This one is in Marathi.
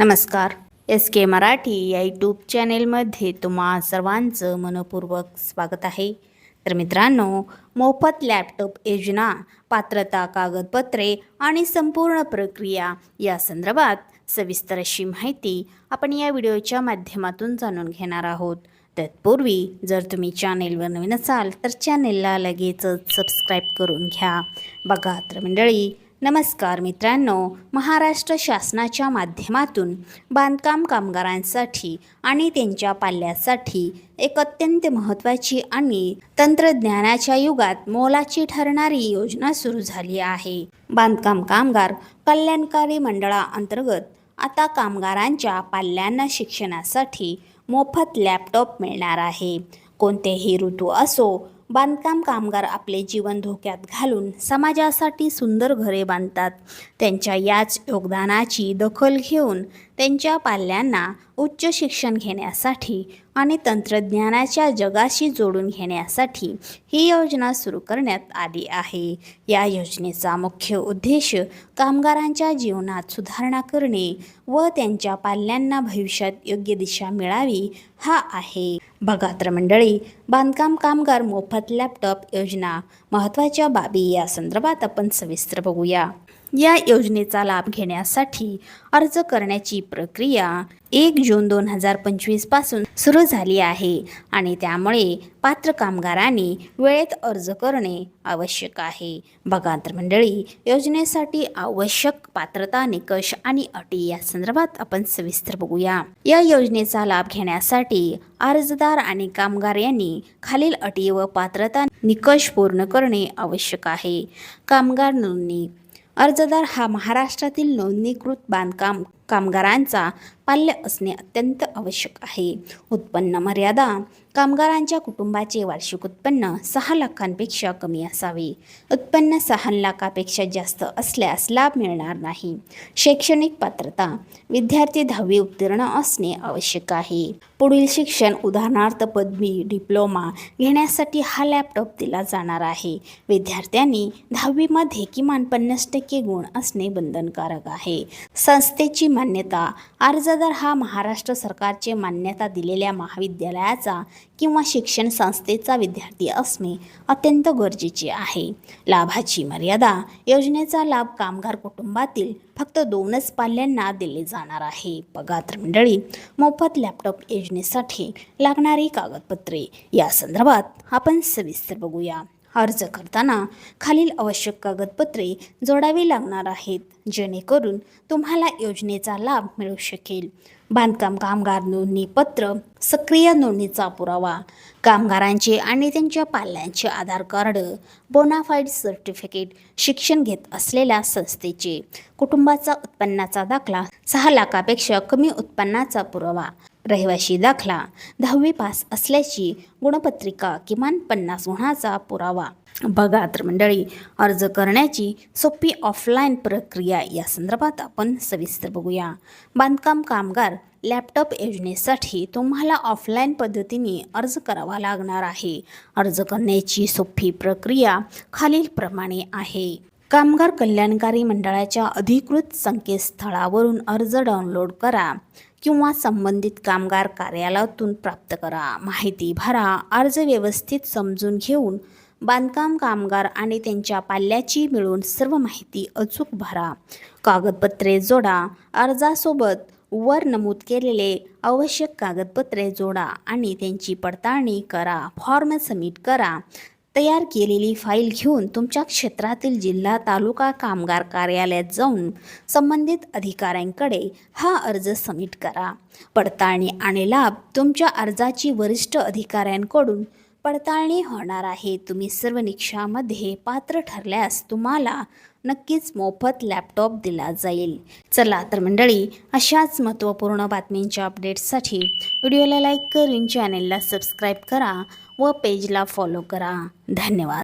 नमस्कार. एस के मराठी या यूट्यूब चॅनेलमध्ये तुम्हा सर्वांचं मनपूर्वक स्वागत आहे. तर मित्रांनो मोफत लॅपटॉप योजना पात्रता कागदपत्रे आणि संपूर्ण प्रक्रिया या संदर्भात सविस्तर अशी माहिती आपण या व्हिडिओच्या माध्यमातून जाणून घेणार आहोत. तत्पूर्वी जर तुम्ही चॅनेलवर नवीन असाल तर चॅनेलला लगेचच सबस्क्राईब करून घ्या. बघा तर मंडळी नमस्कार मित्रांनो महाराष्ट्र शासनाच्या माध्यमातून बांधकाम कामगारांसाठी आणि त्यांच्या पाल्यासाठी एक अत्यंत महत्त्वाची आणि तंत्रज्ञानाच्या युगात मोलाची ठरणारी योजना सुरू झाली आहे. बांधकाम कामगार कल्याणकारी मंडळाअंतर्गत आता कामगारांच्या पाल्यांना शिक्षणासाठी मोफत लॅपटॉप मिळणार आहे. कोणतेही ऋतू असो बांधकाम कामगार आपले जीवन धोक्यात घालून समाजासाठी सुंदर घरे बांधतात. त्यांच्या याच योगदानाची दखल घेऊन त्यांच्या पाल्यांना उच्च शिक्षण घेण्यासाठी आणि तंत्रज्ञानाच्या जगाशी जोडून घेण्यासाठी ही योजना सुरू करण्यात आली आहे. या योजनेचा मुख्य उद्देश कामगारांच्या जीवनात सुधारणा करणे व त्यांच्या पाल्यांना भविष्यात योग्य दिशा मिळावी हा आहे. भगात्र मंडळी बांधकाम कामगार मोफत लॅपटॉप योजना महत्त्वाच्या बाबी या संदर्भात आपण सविस्तर बघूया. या योजनेचा लाभ घेण्यासाठी अर्ज करण्याची प्रक्रिया एक जून दोन हजार पंचवीसपासून सुरू झाली आहे आणि त्यामुळे पात्र कामगारांनी वेळेत अर्ज करणे आवश्यक आहे. बघा तर मंडळी योजनेसाठी आवश्यक पात्रता निकष आणि अटी या संदर्भात आपण सविस्तर बघूया. या योजनेचा लाभ घेण्यासाठी अर्जदार आणि कामगार यांनी खालील अटी व पात्रता निकष पूर्ण करणे आवश्यक आहे. कामगार नोंदणी अर्जदार हा महाराष्ट्रातील नोंदणीकृत बांधकाम कामगारांचा पाल्य असणे अत्यंत आवश्यक आहे. उत्पन्न मर्यादा. कामगारांच्या कुटुंबाचे वार्षिक उत्पन्न सहा लाखांपेक्षा कमी असावे. उत्पन्न सहा लाखापेक्षा जास्त असल्यास लाभ मिळणार नाही. शैक्षणिक पात्रता. विद्यार्थी दहावी उत्तीर्ण असणे आवश्यक आहे. पुढील शिक्षण उदाहरणार्थ पदवी डिप्लोमा घेण्यासाठी हा लॅपटॉप दिला जाणार आहे. विद्यार्थ्यांनी दहावीमध्ये किमान पन्नास टक्के गुण असणे बंधनकारक आहे. संस्थेची मान्यता. अर्जदार हा महाराष्ट्र सरकारचे मान्यता दिलेल्या महाविद्यालयाचा किंवा शिक्षण संस्थेचा विद्यार्थी असणे अत्यंत गरजेचे आहे. लाभाची मर्यादा योजनेचा लाभ कामगार कुटुंबातील फक्त दोनच पाल्यांना दिले जाणार आहे. पगार मंडळी मोफत लॅपटॉप योजनेसाठी लागणारी कागदपत्रे. या संदर्भात आपण सविस्तर बघूया. अर्ज करताना खालील आवश्यक कागदपत्रे जोडावी लागणार आहेत जेणेकरून तुम्हाला योजनेचा लाभ मिळू शकेल. बांधकाम कामगार नोंदणी पत्र सक्रिय नोंदणीचा पुरावा कामगारांचे आणि त्यांच्या पाल्यांचे आधार कार्ड बोनाफाईड सर्टिफिकेट शिक्षण घेत असलेल्या संस्थेचे कुटुंबाचा उत्पन्नाचा दाखला सहा लाखापेक्षा कमी उत्पन्नाचा पुरावा रहिवाशी दाखला दहावी पास असल्याची गुणपत्रिका किमान पन्नास गुणाचा पुरावा. बघा तर मंडळी अर्ज करण्याची सोपी ऑफलाईन प्रक्रिया या संदर्भात आपण सविस्तर बघूया. बांधकाम कामगार लॅपटॉप योजनेसाठी तुम्हाला ऑफलाईन पद्धतीने अर्ज करावा लागणार आहे. अर्ज करण्याची सोपी प्रक्रिया खालीलप्रमाणे आहे. कामगार कल्याणकारी मंडळाच्या अधिकृत संकेतस्थळावरून अर्ज डाउनलोड करा. किंवा संबंधित कामगार कार्यालयातून प्राप्त करा. माहिती भरा. अर्ज व्यवस्थित समजून घेऊन बांधकाम कामगार आणि त्यांच्या पाल्याची मिळून सर्व माहिती अचूक भरा. कागदपत्रे जोडा. अर्जासोबत वर नमूद केलेले आवश्यक कागदपत्रे जोडा आणि त्यांची पडताळणी करा. फॉर्म सबमिट करा. तयार केलेली फाईल घेऊन तुमच्या क्षेत्रातील जिल्हा तालुका कामगार कार्यालयात जाऊन संबंधित अधिकाऱ्यांकडे हा अर्ज सबमिट करा. पडताळणी आणि लाभ तुमच्या अर्जाची वरिष्ठ अधिकाऱ्यांकडून पडताळणी होणार आहे. तुम्ही सर्व निकषामध्ये पात्र ठरल्यास तुम्हाला नक्कीच मोफत लॅपटॉप दिला जाईल. चला तर मंडळी अशाच महत्त्वपूर्ण बातमींच्या अपडेट्ससाठी व्हिडिओला लाईक करून चॅनेलला सबस्क्राईब करा व पेजला फॉलो करा. धन्यवाद.